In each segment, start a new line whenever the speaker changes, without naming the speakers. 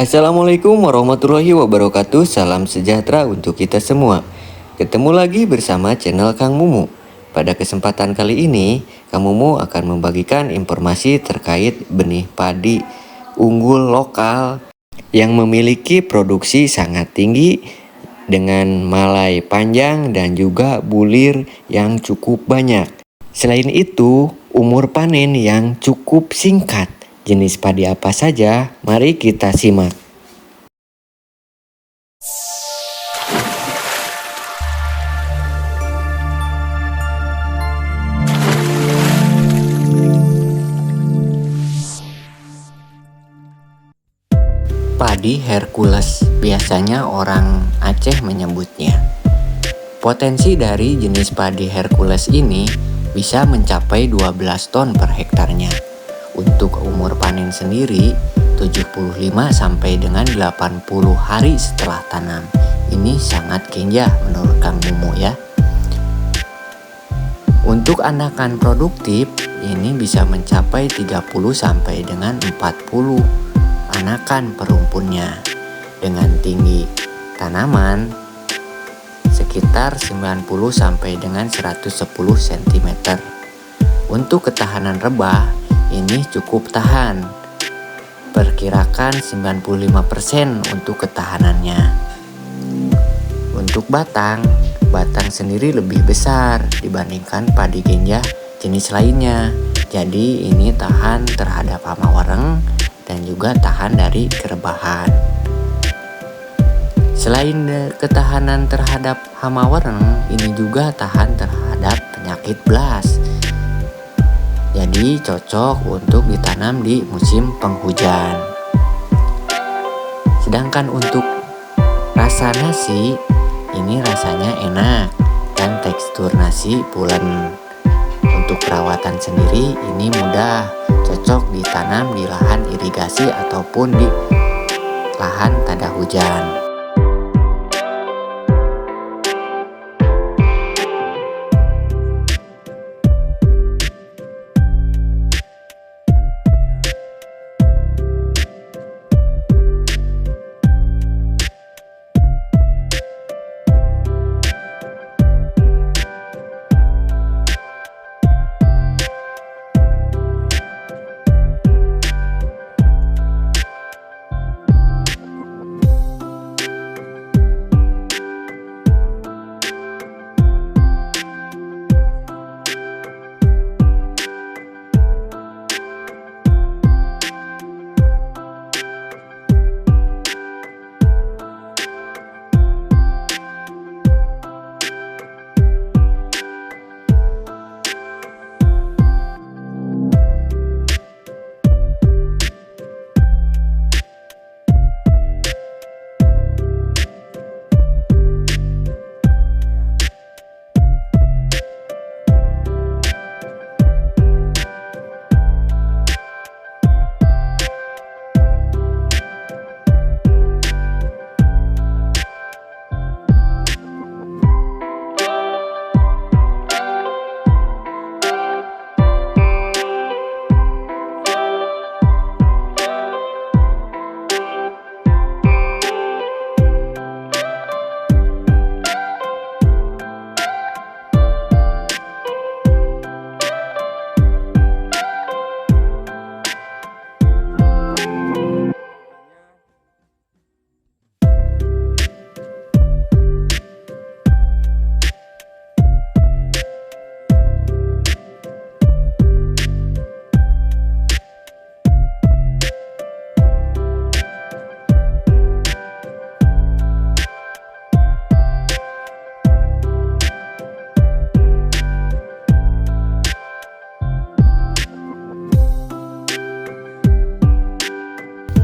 Assalamualaikum warahmatullahi wabarakatuh. Salam sejahtera untuk kita semua. Ketemu lagi bersama channel Kang Mumu. Pada kesempatan kali ini Kang Mumu akan membagikan informasi terkait benih padi unggul lokal Yang memiliki produksi sangat tinggi Dengan malai panjang dan juga bulir yang cukup banyak. Selain itu umur panen yang cukup singkat Jenis padi apa saja? Mari kita simak. Padi Hercules biasanya orang Aceh menyebutnya. Potensi dari jenis padi Hercules ini bisa mencapai 12 ton per hektarnya. Untuk umur panen sendiri 75 sampai dengan 80 hari setelah tanam. Ini sangat kenja menurut Kang Mumu ya. Untuk anakan produktif ini bisa mencapai 30 sampai dengan 40 anakan perumpunnya dengan tinggi tanaman sekitar 90 sampai dengan 110 cm. Untuk ketahanan rebah ini cukup tahan. Perkirakan 95% untuk ketahanannya. Untuk batang, batang sendiri lebih besar dibandingkan padi genja jenis lainnya. Jadi ini tahan terhadap hama wareng dan juga tahan dari kerebahan. Selain ketahanan terhadap hama wareng, ini juga tahan terhadap penyakit blas jadi cocok untuk ditanam di musim penghujan. Sedangkan untuk rasa nasi, ini rasanya enak dan tekstur nasi pulen. Untuk perawatan sendiri ini mudah, cocok ditanam di lahan irigasi ataupun di lahan tada hujan.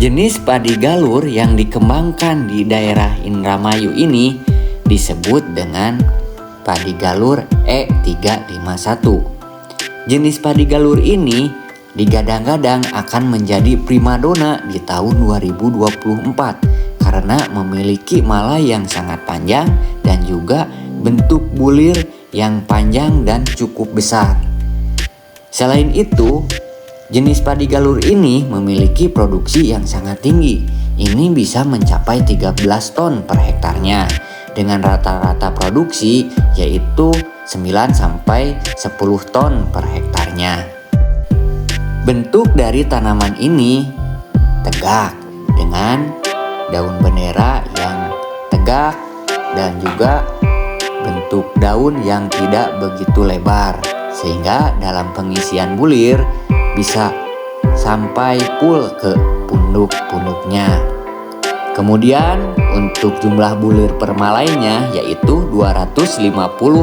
Jenis padi galur yang dikembangkan di daerah Indramayu ini disebut dengan padi galur E351. Jenis padi galur ini digadang-gadang akan menjadi primadona di tahun 2024 karena memiliki malai yang sangat panjang dan juga bentuk bulir yang panjang dan cukup besar. Selain itu, Jenis padi galur ini memiliki produksi yang sangat tinggi, ini bisa mencapai 13 ton per hektarnya dengan rata-rata produksi yaitu 9 sampai 10 ton per hektarnya. Bentuk dari tanaman ini tegak dengan daun bendera yang tegak dan juga bentuk daun yang tidak begitu lebar sehingga dalam pengisian bulir bisa sampai full ke punduk-punduknya. Kemudian untuk jumlah bulir permalainya yaitu 250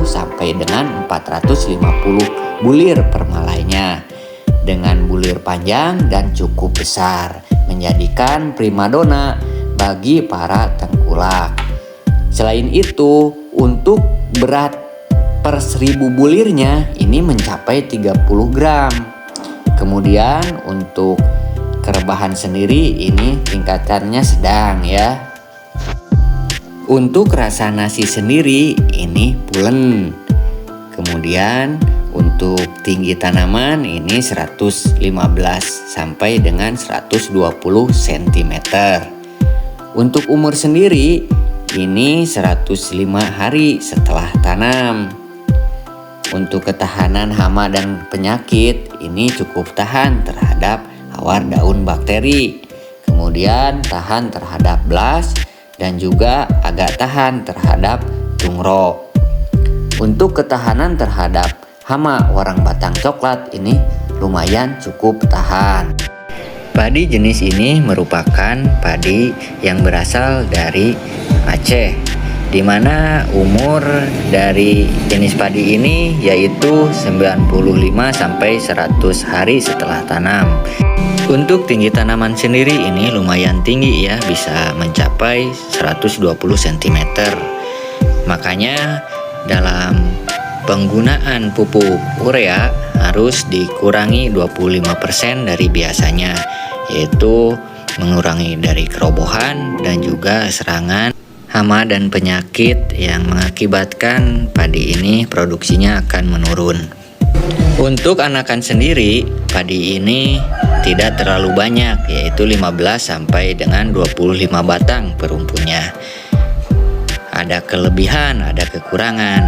sampai dengan 450 bulir permalainya dengan bulir panjang dan cukup besar menjadikan primadona bagi para tengkulak. Selain itu, untuk berat per seribu bulirnya ini mencapai 30 gram. Kemudian untuk kerebahan sendiri ini tingkatannya sedang ya. Untuk rasa nasi sendiri ini pulen. Kemudian untuk tinggi tanaman ini 115 sampai dengan 120 cm. Untuk umur sendiri ini 105 hari setelah tanam. Untuk ketahanan hama dan penyakit ini cukup tahan terhadap tawar daun bakteri, kemudian tahan terhadap blas, dan juga agak tahan terhadap tungro. Untuk ketahanan terhadap hama warang batang coklat ini lumayan cukup tahan. Padi jenis ini merupakan padi yang berasal dari Aceh di mana umur dari jenis padi ini yaitu 95 sampai 100 hari setelah tanam. Untuk tinggi tanaman sendiri ini lumayan tinggi ya, bisa mencapai 120 cm. Makanya dalam penggunaan pupuk urea harus dikurangi 25% dari biasanya, yaitu mengurangi dari kerobohan dan juga serangan hama dan penyakit yang mengakibatkan padi ini produksinya akan menurun. Untuk anakan sendiri, padi ini tidak terlalu banyak yaitu 15 sampai dengan 25 batang perumpunya. Ada kelebihan, ada kekurangan.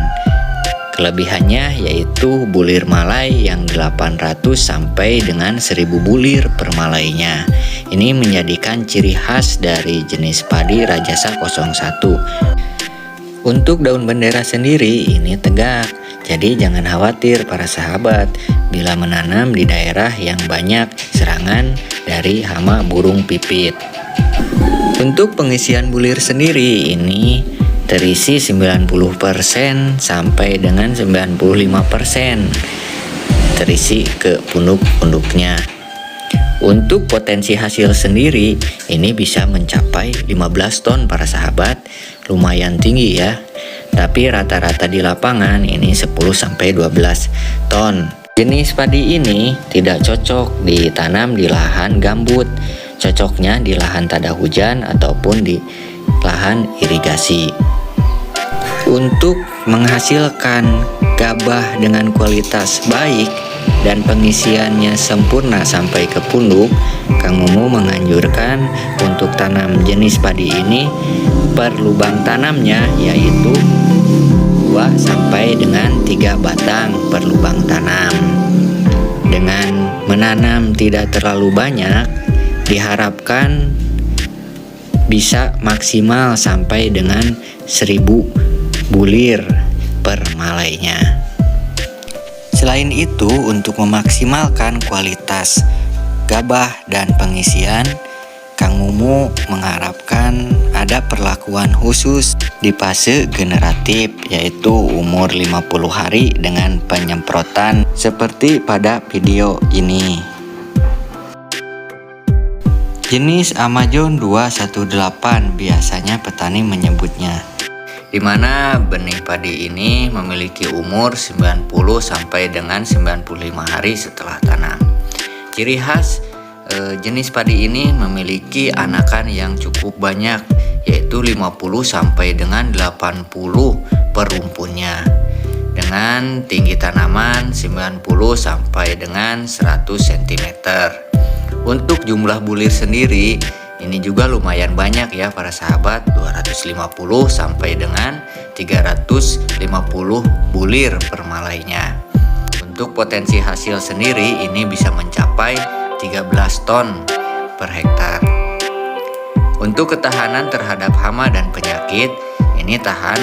Kelebihannya yaitu bulir malai yang 800 sampai dengan 1000 bulir per malainya. Ini menjadikan ciri khas dari jenis padi Rajasa 01. Untuk daun bendera sendiri ini tegak, jadi jangan khawatir para sahabat bila menanam di daerah yang banyak serangan dari hama burung pipit. Untuk pengisian bulir sendiri ini terisi 90% sampai dengan 95% terisi ke punduk-punduknya. Untuk potensi hasil sendiri ini bisa mencapai 15 ton para sahabat, lumayan tinggi ya. Tapi rata-rata di lapangan ini 10 sampai 12 ton. Jenis padi ini tidak cocok ditanam di lahan gambut. Cocoknya di lahan tada hujan ataupun di lahan irigasi. Untuk menghasilkan gabah dengan kualitas baik dan pengisiannya sempurna sampai ke punduk, Kang Mumu menganjurkan untuk tanam jenis padi ini per lubang tanamnya yaitu 2 sampai dengan 3 batang per lubang tanam. Dengan menanam tidak terlalu banyak, diharapkan bisa maksimal sampai dengan 1000 bulir per malainya. Selain itu, untuk memaksimalkan kualitas gabah dan pengisian, Kang Mumu mengharapkan ada perlakuan khusus di fase generatif yaitu umur 50 hari dengan penyemprotan seperti pada video ini. Jenis Amazon 218 biasanya petani menyebutnya di mana benih padi ini memiliki umur 90 sampai dengan 95 hari setelah tanam. Ciri khas e, jenis padi ini memiliki anakan yang cukup banyak yaitu 50 sampai dengan 80 per rumpunnya dengan tinggi tanaman 90 sampai dengan 100 cm. Untuk jumlah bulir sendiri Ini juga lumayan banyak ya para sahabat. 250 sampai dengan 350 bulir per malainya Untuk potensi hasil sendiri ini bisa mencapai 13 ton per hektar. Untuk ketahanan terhadap hama dan penyakit ini tahan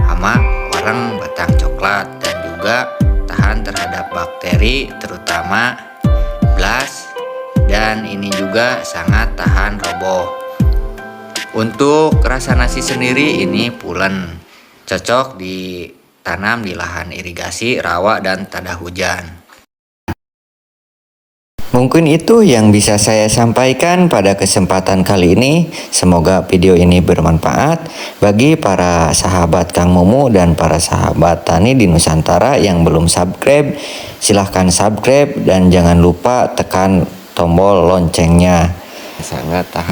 hama warang batang coklat dan juga tahan terhadap bakteri terutama blas dan ini juga sangat tahan roboh. Untuk rasa nasi sendiri ini pulen, cocok ditanam di lahan irigasi, rawa dan tada hujan.
Mungkin itu yang bisa saya sampaikan pada kesempatan kali ini. Semoga video ini bermanfaat bagi para sahabat Kang Mumu dan para sahabat tani di Nusantara yang belum subscribe. Silahkan subscribe dan jangan lupa tekan tombol loncengnya.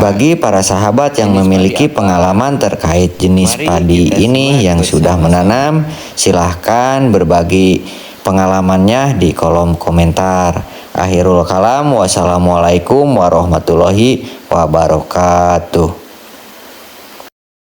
Bagi para sahabat yang memiliki pengalaman terkait jenis padi ini yang sudah menanam, silahkan berbagi pengalamannya di kolom komentar. Akhirul kalam, wassalamualaikum warahmatullahi wabarakatuh.